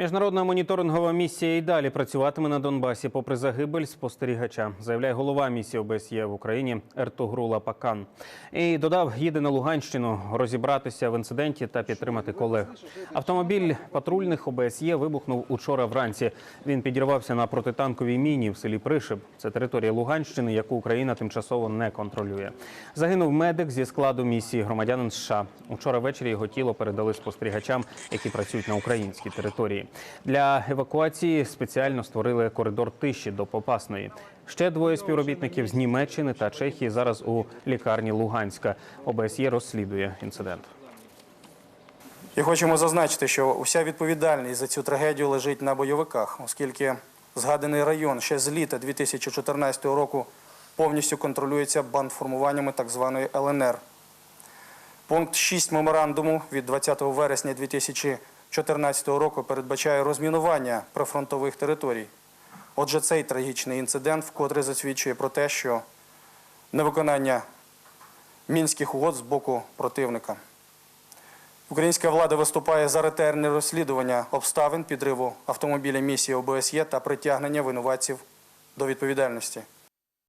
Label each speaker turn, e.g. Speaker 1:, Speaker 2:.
Speaker 1: Міжнародна моніторингова місія і далі працюватиме на Донбасі попри загибель спостерігача, заявляє голова місії ОБСЄ в Україні Ертугрула Пакан. І додав, їде на Луганщину розібратися в інциденті та підтримати колег. Автомобіль патрульних ОБСЄ вибухнув учора вранці. Він підірвався на протитанковій міні в селі Пришиб. Це територія Луганщини, яку Україна тимчасово не контролює. Загинув медик зі складу місії громадянин США. Учора ввечері його тіло передали спостерігачам, які працюють на українській території. Для евакуації спеціально створили коридор тиші до Попасної. Ще двоє співробітників з Німеччини та Чехії зараз у лікарні Луганська. ОБСЄ розслідує інцидент.
Speaker 2: І хочемо зазначити, що уся відповідальність за цю трагедію лежить на бойовиках, оскільки згаданий район ще з літа 2014 року повністю контролюється бандформуваннями так званої ЛНР. Пункт 6 меморандуму від 20 вересня 2014 року передбачає розмінування прифронтових територій. Отже, цей трагічний інцидент вкотре засвідчує про те, що невиконання мінських угод з боку противника. Українська влада виступає за ретельне розслідування обставин підриву автомобіля місії ОБСЄ та притягнення винуватців до відповідальності.